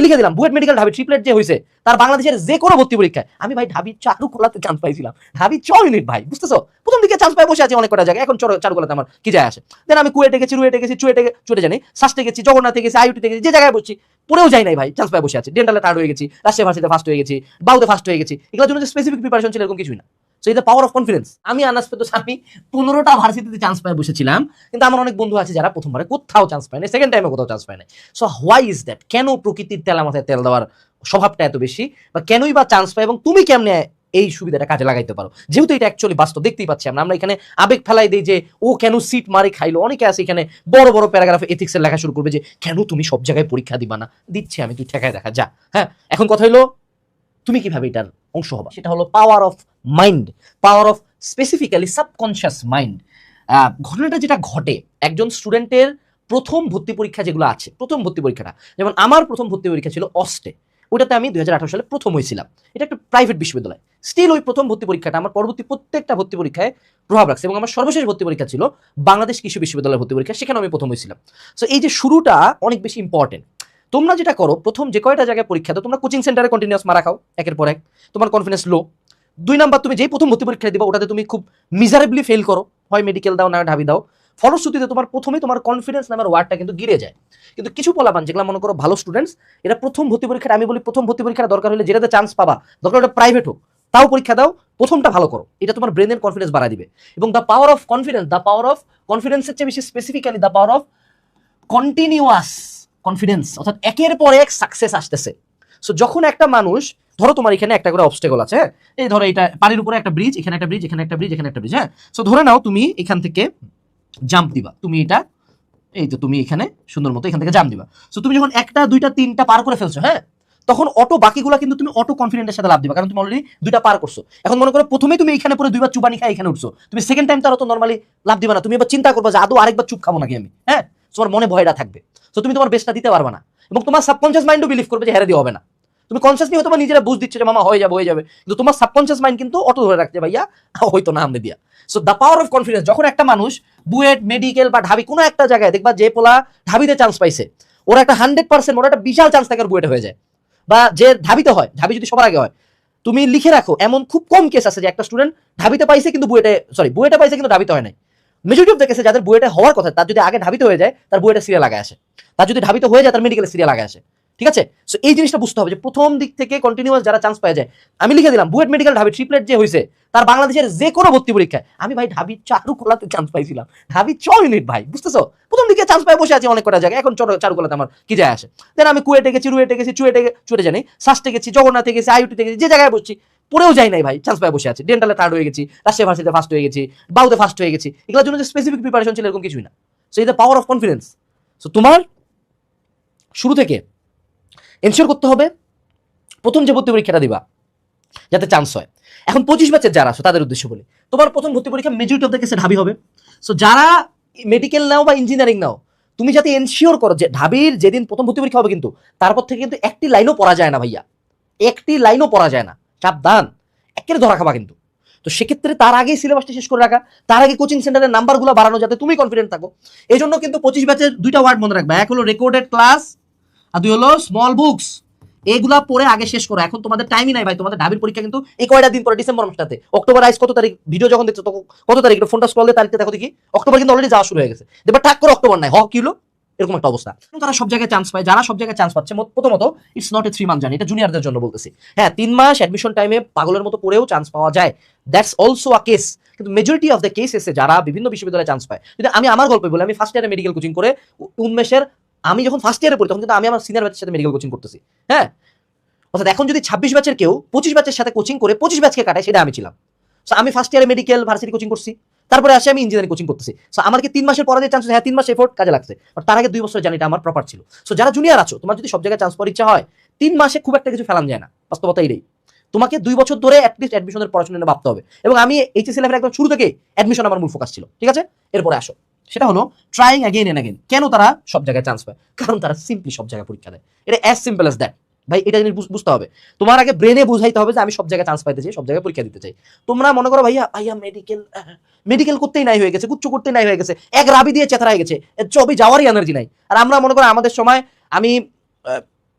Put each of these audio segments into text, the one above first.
আমি লিখে দিলাম, বুয়েট মেডিকেল ঢাবি ট্রিপলেট যে হয়েছে তার বাংলাদেশের যে কোনো ভর্তি পরীক্ষায়। আমি ভাই ঢাবি চারু কলাতে চান্স পাইছিলাম। ঢাবি ছ ইউনিট ভাই, বুঝতেছো? প্রথম দিকে চান্স পাই বসে আছে অনেক কটা জায়গায়, এখন চর- কলাতে আমার কি যায় আসে? দেন আমি কুয়েটে গেছি, রুয়েটে গেছি, চুয়েটে চুয়েটে জানি সাস্টে গেছি, জগন্নাথে গেছি আইউটিতে গেছি, যে জায়গায় বসছি, পড়েও যাই নাই ভাই চান্স পাই বসে আছি। ডেন্টালে থার্ড হয়ে গেছি, রাজশাহী ভার্সিতে ফার্স্ট হয়ে গেছি, বাউতে ফার্স্ট হয়ে গেছি। এগুলোর জন্য স্পেসিফিক প্রিপারেশন ছিল এরকম কিছুই না। সো এটা পাওয়ার অফ কনফিডেন্স আমি আনাস পেতো আমি পনেরোটা ভার্সিটিতে চান্স পাই বসেছিলাম। কিন্তু আমার অনেক বন্ধু আছে যারা প্রথমবারে কোথাও চান্স পায় না সেকেন্ড টাইমে কোথাও চান্স পায় না সো হোয়াই ইজ দ্যাট কেন প্রকৃতির তেলা মাথায় তেল দেওয়ার স্বভাবটা এত বেশি? বা কেনই বা চান্স পায় এবং তুমি কেমনে এই সুবিধাটা কাজে লাগাইতে পারো? যেহেতু এটা অ্যাকচুয়ালি বাস্তব, দেখতেই পাচ্ছি আমরা। আমরা এখানে আবেগ ফেলাই দিই যে, ও কেন সিট মারি খাইলো? অনেকে আছে এখানে বড় বড় প্যারাগ্রাফে এথিক্সের লেখা শুরু করবে যে, কেন তুমি সব জায়গায় পরীক্ষা দিবা না? দিচ্ছি আমি, তুই ঠেকায় দেখা, যা। হ্যাঁ এখন কথা হলো তুমি কীভাবে এটার অংশ হবা? সেটা হলো power of mind power of specifically subconscious mind ঘটনাটা যেটা ঘটে, একজন স্টুডেন্টের প্রথম ভর্তি পরীক্ষা যেগুলো আছে, প্রথম ভর্তি পরীক্ষাটা, যেমন আমার প্রথম ভর্তি পরীক্ষা ছিল অস্টে ওটাতে আমি দু হাজার আঠেরো সালে প্রথম হয়েছিলাম। এটা একটা প্রাইভেট বিশ্ববিদ্যালয়। স্টিল ওই প্রথম ভর্তি পরীক্ষাটা আমার পরবর্তী প্রত্যেকটা ভর্তি পরীক্ষায় প্রভাব রাখছে এবং আমার সর্বশেষ ভর্তি পরীক্ষা ছিল বাংলাদেশ কৃষি বিশ্ববিদ্যালয়ের ভর্তি পরীক্ষা সেখানে আমি প্রথম হয়েছিলাম। সো এই যে শুরুটা অনেক বেশি ইম্পর্টেন্ট তোমরা যেটা করো, প্রথম যে কয়টা জায়গায় পরীক্ষা দাও তোমরা কোচিং সেন্টারে কন্টিনিউয়াস মারা খাও, একের পর এক। তোমার কনফিডেন্স লো দুই নাম্বার, তুমি যেই প্রথম ভর্তি পরীক্ষা দিবা, ওটাতে তুমি খুব মিজারেবলি ফেল করো। হয় মেডিকেল দাও, না ঢাবি দাও। ফলশ্রুতিতে তোমার প্রথমে তোমার কনফিডেন্স নামের ওয়ার্ডটা কিন্তু গিরে যায়। কিন্তু কিছু পোলাপান, যেগুলো মনে করো ভালো স্টুডেন্টস এরা প্রথম ভর্তি পরীক্ষাটা আমি বলি প্রথম ভর্তি পরীক্ষাটা দরকার হলে যেটাতে চান্স পাবা, দরকার ওটা প্রাইভেট হোক, তাও পরীক্ষা দাও, প্রথমটা ভালো করো। এটা তোমার ব্রেনের কনফিডেন্স বাড়ায় দিবে। এবং the power of confidence the power of কনফিডেন্সের চেয়ে বেশি specifically the power of continuous confidence অর্থাৎ একের পর এক সাকসেস আসতেছে। সো যখন একটা মানুষ, ধরো তোমার এখানে একটা করে অবস্টেকল আছে হ্যাঁ? এই ধরো এটা পানির উপরে একটা ব্রিজ এখানে একটা ব্রিজ এখানে একটা ব্রিজ এখানে একটা ব্রিজ হ্যাঁ? সো ধরে নাও তুমি এখান থেকে জাম্প দিবা। তুমি এটা, এই তো তুমি এখানে সুন্দর মতো এখান থেকে জাম্প দিবা। সো তুমি যখন একটা, দুইটা, তিনটা পার করে ফেলছো হ্যাঁ? তখন অটো বাকিগুলো কিন্তু তুমি অটো কনফিডেন্টের সাথে লাভ দিবা, কারণ তুমি অলরেডি দুইটা পার করছ। এখন মনে করো প্রথমে তুমি এখানে পরে দুইবার চুবানি খাই এখানে উঠছো। তুমি সেকেন্ড টাইম তার তো নর্মালি লাভ দিবা না। তুমি এবার চিন্তা করবা যে আদৌ আরেকবার চুপ খাব নাকি আমি হ্যাঁ? তোমার মনে ভয়টা থাকবে। তো তুমি তোমার বেস্টটা দিতে পারবে না। এবং তোমার সাবকনশিয়াস মাইন্ডও বিলিভ করবে যে হেরে দিয়ে হবে না। তুমি কনসিয়াসলি হয়তো বা নিজেরা বুঝ দিচ্ছে যে, মামা, হয়ে যাবে হয়ে যাবে। কিন্তু তোমার সাবকনশিয়াস মাইন্ড কিন্তু অটো ধরে রাখছে, ভাইয়া, হয়তো না আমনে দিয়া। So the power of confidence যখন একটা মানুষ বুয়েট মেডিকেল বা ঢাবি কোনো একটা জায়গায়, দেখবা যে পোলা ঢাবিতে চান্স পাইছে, ওরা একটা হান্ড্রেড পার্সেন্ট ওরা একটা বিশাল চান্স থাকে বুয়েটে হয়ে যায়। বা যে ঢাবিতে হয়, ঢাবি যদি সবার আগে হয়, তুমি লিখে রাখো, এমন খুব কম কেস আছে যে একটা স্টুডেন্ট ঢাবিতে পাইছে কিন্তু বুয়েটে সরি বুয়েটে পাইছে কিন্তু ঢাবিতে হয় নাই। মেজরিটি অফ দ্য কেসে যাদের বুয়েটে হওয়ার কথা, তার যদি আগে ঢাবিতে হয়ে যায়, তার বুয়েটে সিরিয়াল আগে আসে। তার যদি ঢাবিতে হয়ে যায়, তার মেডিকেল সিরিয়াল আগে আসে। ঠিক আছে? সো এই জিনিসটা বুঝতে হবে যে, প্রথম দিক থেকে কন্টিনিউয়াস যারা চান্স পাওয়া যায়, আমি লিখে দিলাম, বুয়েট মেডিকেল ঢাবি ট্রিপলেট যে হয়েছে তার বাংলাদেশের যে কোনো ভর্তি পরীক্ষায়, আমি ভাই ঢাবি চারু কলাতে চান্স পাইছিলাম। ঢাবি ছ ইউনিট ভাই, বুঝতেছো? প্রথম দিকে চান্স পাই বসে আছি অনেক কটা জায়গায়, এখন চর- চারু কলাতে আমার কি যায় আসে? দেন আমি কুয়েটে গেছি রুয়েটে গেছি, চুয়েটে চুয়েটে জানি সাস্টে গেছি, জগন্নাথে গেছি আইউটিতে গেছি, যে জায়গায় বসছি, পড়েও যাই নাই ভাই চান্স পাই বসে আছে। ডেন্টালে থার্ড হয়ে গেছি রাজশাহী ভার্সিতে ফার্স্ট হয়ে গেছি, বাউতে ফার্স্ট হয়ে গেছি, এগুলোর জন্য যে স্পেসিফিক প্রিপারেশন ছিল এরকম কিছুই না। সো এই পাওয়ার অফ কনফিডেন্স সো তোমার শুরু থেকে এনশিওর করতে হবে প্রথম যে ভর্তি পরীক্ষাটা দিবা, যাতে চান্স হয়। এখন পঁচিশ ব্যাচের যারা আছো, তাদের উদ্দেশ্য বলি। তোমার প্রথম ভর্তি পরীক্ষা মেজরিটি অফ দ্য কেসে ঢাবি হবে। সো যারা মেডিকেল নাও বা ইঞ্জিনিয়ারিং নাও, তুমি যাতে এনশিওর করো যে ঢাবির যেদিন প্রথম ভর্তি পরীক্ষা হবে কিন্তু, তারপর থেকে কিন্তু একটি লাইনও পড়া যায় না ভাইয়া। একটি লাইনও পড়া যায় না। সাবধান। একের ধরা খাবা কিন্তু। তো সেক্ষেত্রে তার আগেই সিলেবাসটা শেষ করে রাখা। তার আগে কোচিং সেন্টারের নাম্বারগুলো বাড়ানো যাতে তুমি কনফিডেন্ট থাকো। এই জন্য কিন্তু পঁচিশ ব্যাচের দুইটা ওয়ার্ড মনে রাখবে। এক হলো রেকর্ডেড ক্লাস আর দুই হলো স্মল বুকস এগুলা পরে আগে শেষ করো। এখন তোমাদের টাইমই নাই ভাই। তোমাদের ঢাবির পরীক্ষা কিন্তু এই কয়টা দিন পরে ডিসেম্বর মাসটাতে। অক্টোবর আইস কত তারিখ? ভিডিও যখন দেখছ কত তারিখ? ফোনটা স্ক্রল দিয়ে তারিখটা দেখো দেখি। অক্টোবর কিন্তু অলরেডি যাওয়া শুরু হয়ে গেছে। এবার ঠাক করে অক্টোবর নাই। হ, কি হলো? এরকম একটা অবস্থা। তারা সব জায়গায় চান্স পায়, যারা সব জায়গায় চান্স পাচ্ছে প্রথমত it's not a three month জানি এটা জুনিয়রদের জন্য বলতেছি। হ্যাঁ তিন মাস অ্যাডমিশন টাইমে পাগলের মতো পড়েও চান্স পাওয়া যায়। দ্যাটস অলসো আ কেস কিন্তু মেজরিটি অফ দ্য কেস এসে যারা বিভিন্ন বিশ্ববিদ্যালয়ে চান্স পায়, যদি আমি আমার গল্প বলি, আমি ফার্স্ট ইয়ারে মেডিকেল কোচিং করে উন্মেষের, আমি যখন ফার্স্ট ইয়ারে পড়ি, তখন কিন্তু আমি আমার সিনিয়র ব্যাচের সাথে মেডিকেল কোচিং করতেছি। হ্যাঁ? অর্থাৎ এখন যদি ছাব্বিশ ব্যাচের কেউ পঁচিশ ব্যাচের সাথে কোচিং করে পঁচিশ ব্যাচকে কাটায়, সেটা আমি ছিলাম। আমি ফার্স্ট ইয়ারে মেডিকেল ভার্সিটি কোচিং করছি। তারপরে আসে আমি ইঞ্জিনিয়ারিং কোচিং করতেছি। সো আমার কি তিন মাসের পরে চান্স হ্যাঁ তিন মাস এফোর্ট কাজে লাগছে। বাট তার আগে দুই বছর জানিটা আমার প্রপার ছিল। সো যারা জুনিয়র আছো, তোমার যদি সব জায়গায় চান্স পাওয়ার ইচ্ছা হয়, তিন মাসে খুব একটা কিছু ফেলান যায় না। বাস্তবতা এটাই তোমাকে দুই বছর ধরে অ্যাটলিস্ট অ্যাডমিশনের পড়াশোনা ভাবতে হবে। এবং আমি এইচএসসি লেভেল একদম শুরু থেকে অ্যাডমিশন আমার মূল ফোকাস ছিল। ঠিক আছে? এরপরে আসো। সেটা হলো ট্রাইং অ্যাগেন এন্ড অ্যাগেন কেন তারা সব জায়গায় চান্স পায়? কারণ তারা সিম্পলি সব জায়গায় পরীক্ষা দেয়। এটা অ্যাজ সিম্পল অ্যাজ দ্যাট ভাই, এটা জিনিস বুঝতে হবে। তোমার আগে ব্রেনে বুঝাইতে হবে যে আমি সব জায়গায় চান্স পাইতে চাই সব জায়গায় পরীক্ষা দিতে চাই। তোমরা মনে করো ভাইয়া ভাইয়া মেডিকেল মেডিকেল করতেই নাই হয়ে গেছে কুচ্চ করতেই নাই হয়ে গেছে, এক রাবি দিয়ে চেতারা হয়ে গেছে চবি যাওয়ারই এনার্জি নাই। আর আমরা মনে করো আমাদের সময়, আমি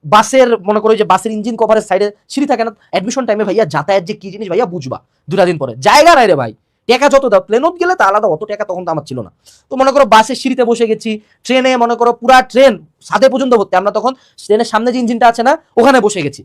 বাসের, মনে করো যে বাসের ইঞ্জিন কভারের সাইডে সিঁড়ি থাকে না অ্যাডমিশন টাইমে ভাইয়া যাতায়াত যে কি জিনিস ভাইয়া বুঝবা, দুটা দিন পরে। জায়গা নাই রে ভাই। টাকা যত দাও প্লেনত গেলে তা আলাদা, অত টাকা তখন তো আমার ছিল না। তো মনে করো বাসের সিঁড়িতে বসে গেছি ট্রেনে মনে করো পুরা ট্রেন সাদে পর্যন্ত ভর্তি। আমরা তখন ট্রেনের সামনে যে ইঞ্জিনটা আছে না, ওখানে বসে গেছি।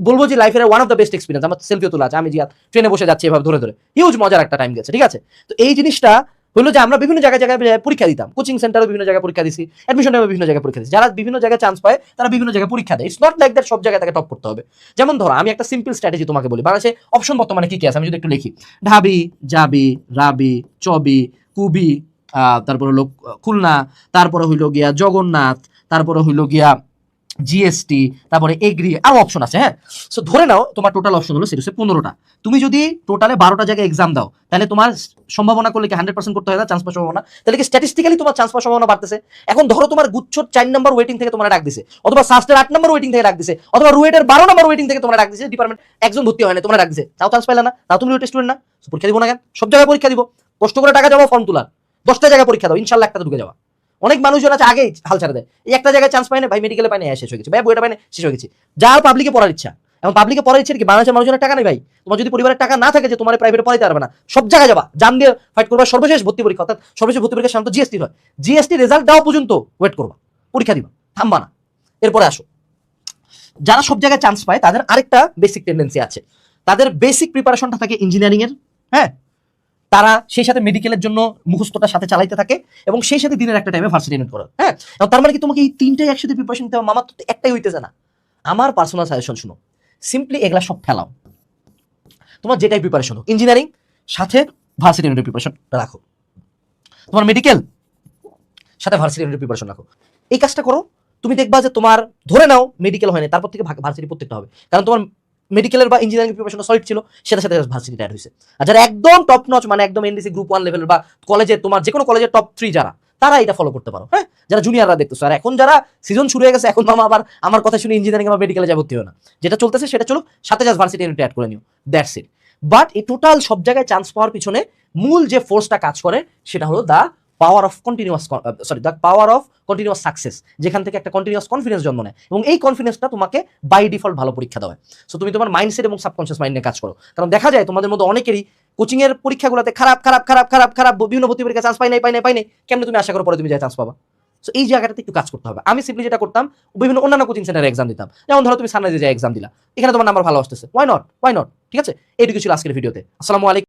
বলব যে লাইফের one of the best experience আমার সেলফিও তোলা আছে, আমি যে ট্রেনে বসে যাচ্ছি এভাবে ধরে ধরে। হিউজ মজার একটা টাইম গেছে, ঠিক আছে? তো এই জিনিসটা হলো যে আমরা বিভিন্ন জায়গায় জায়গায় পরীক্ষা দিতাম। কোচিং সেন্টারে বিভিন্ন জায়গায় পরীক্ষা দিছি অ্যাডমিশন টাইমে বিভিন্ন জায়গায় পরীক্ষা দিছি। যারা বিভিন্ন জায়গায় চান্স পায়, তারা বিভিন্ন জায়গায় পরীক্ষা দেয়। ইটস নট লাইক দ্যাট সব জায়গায় তাকে টপ করতে হবে। যেমন ধরো, আমি একটা সিম্পল স্ট্র্যাটেজি তোমাকে বলি। বাংলাদেশে অপশন বর্তমানে কি কি আছে? আমি যদি একটু লিখি। ঢাবি, জাবি, রাবি, চবি, কুবি তারপর হলো, খুলনা, তারপরে হইল গিয়া জগন্নাথ, তারপরে হইল গিয়া জিএসটি তারপরে এগ্রি আরও অপশন আছে হ্যাঁ? সো ধরে নাও তোমার টোটাল অপশন হলো সেটা পনেরোটা। তুমি যদি টোটালে বারোটা জায়গায় এক্সাম দাও, তাহলে তোমার সম্ভাবনা করলে কি হান্ড্রেড পার্সেন্ট করতে হয় না? চান্স পাওয়ার সম্ভাবনা? তাহলে কি স্ট্যাটিস্টিক্যালি তোমার চান্স পাওয়ার সম্ভাবনা বাড়তেছে? এখন ধরো তোমার গুচ্ছর চার নম্বর ওয়েটিং থেকে তোমার ডাক দিছে, অথবা সাস্টের আট নম্বর ওয়েটিং থেকে ডাক দিছে, অথবা রুয়েটের বারো নম্বর ওয়েটিং থেকে তোমার ডাক দিছে ডিপার্টমেন্ট একজন ভর্তি হয় না তোমার ডাক দিছে। তাও চান্স পাইলা না, তাও তুমি স্টুডেন্ট না। পরীক্ষা দিব না কেন? সব জায়গায় পরীক্ষা দিব। কষ্ট করে টাকা যাব ফর্ম তোলার। দশটা জায়গায় পরীক্ষা দাও, ইনশাল্লাহ একটা ঢুকে যাওয়া। অনেক মানুষজন আছে, আগেই হাল ছাড়ে দেয়। এই একটা জায়গায় চান্স পায় না, ভাই মেডিকেলে পায় না, শেষ হয়ে গেছে। ভাই, বইটা পায় না, শেষ হয়ে গেছে। যার পাবলিকে পড়ার ইচ্ছা। এখন পাবলিকে পড়ার ইচ্ছা কি? বাংলাদেশের মানুষজনের টাকা নেই ভাই। তোমার যদি পরিবারের টাকা না থাকে যে, তোমার প্রাইভেটে পড়াইতে পারবে না। সব জায়গায় যাবা। জান দিয়ে ফাইট করবা, সর্বশেষ ভর্তি পরীক্ষা, অর্থাৎ সর্বশেষ ভর্তি পরীক্ষা সাধারণত জিএসটি হয়। জিএসটি রেজাল্ট দেওয়া পর্যন্ত ওয়েট করবা। পরীক্ষা দিবা। থামবা না। এরপরে আসো। যারা সব জায়গায় চান্স পায়, তাদের আরেকটা বেসিক টেন্ডেন্সি আছে। তাদের বেসিক প্রিপারেশনটা থাকে ইঞ্জিনিয়ারিং এর। হ্যাঁ? তারা সেই সাথে মেডিকেলের জন্য মুখস্থটা সাথে চালাইতে থাকে এবং সেই সাথে দিনের একটা টাইমে ভার্সিটি করো। হ্যাঁ? তার মানে কি তোমাকে এই তিনটাই একসাথে প্রিপারেশন নিতে হবে? মামার তো একটাই হইতেছে না। আমার পার্সোনাল সাজেশন শুনো। সিম্পলি এগুলা সব ফেলাও। তোমার যেটাই প্রিপারেশন হোক। ইঞ্জিনিয়ারিং সাথে ভার্সিটি এডমিট প্রিপারেশন রাখো। তোমার মেডিকেল সাথে ভার্সিটি এডমিট প্রিপারেশন রাখো। এই কাজটা করো। তুমি দেখবা যে তোমার ধরে নাও মেডিকেল হয়নি, তারপর থেকে ভার্সিটি প্রত্যেকটা হবে। কারণ তোমার মেডিকেলের বা ইঞ্জিনিয়ারিং প্রিপারেশন সলিড ছিল, সেটার সাথে ভার্সিটি অ্যাড হয়েছে। আর যারা একদম টপ নচ মানে একদম এনডিসি গ্রুপ ওয়ান লেভেল বা কলেজে তোমার যে কোনো কলেজের টপ থ্রি যারা, তারা এটা ফলো করতে পারো হ্যাঁ? যারা জুনিয়ররা দেখতেছো, আর এখন যারা সিজন শুরু হয়ে গেছে, এখন মামা আবার আমার কথা শুনে ইঞ্জিনিয়ারিং বা মেডিকেলে যা ভর্তি হয় না। যেটা চলতেছে, সেটা চলো সাথে জাস্ট ভার্সিটি ইউনিট অ্যাড করে নিও দ্যাটস ইট বাট এই টোটাল সব জায়গায় চান্স পাওয়ার পিছনে মূল যে ফোর্সটা কাজ করে, সেটা হলো the power of continuous sorry the power of continuous success যেখান থেকে একটা কন্টিনিউয়াস কনফিডেন্স জন্ম নেয়, এবং এই কনফিডেন্সটা তোমাকে বাই ডিফল্ট ভালো পরীক্ষা দেওয়া সো তুমি তোমার মাইন্ডসেট এবং সাবকনশিয়াস মাইন্ড কাজ করো। কারণ দেখা যায় তোমাদের মধ্যে অনেকেরই কোচিং এর পরীক্ষাগুলোতে খারাপ খারাপ খারাপ খারাপ খারাপ, বিভিন্ন ভর্তি পরীক্ষা চান্স পাই নাই পাই নাই পাই নাই, কেমন তুমি আশা করো পরে তুমি যায় চান্স পাবা? সো এই জায়গাটাতে একটু কাজ করতে হবে। আমি সিম্পলি যেটা করতাম, বিভিন্ন অন্যান্য কোচিং সেন্টারে এক্সাম দিতাম। যেমন ধরো তুমি সানরাইজে যায় এক্সাম দিলা। এখানে তোমার নাম্বার ভালো আসতেছে। ওয়াই নট ওয়াই নট ঠিক আছে? এইটুকু ছিল আজকের ভিডিওতে আসসালামু আলাইকুম।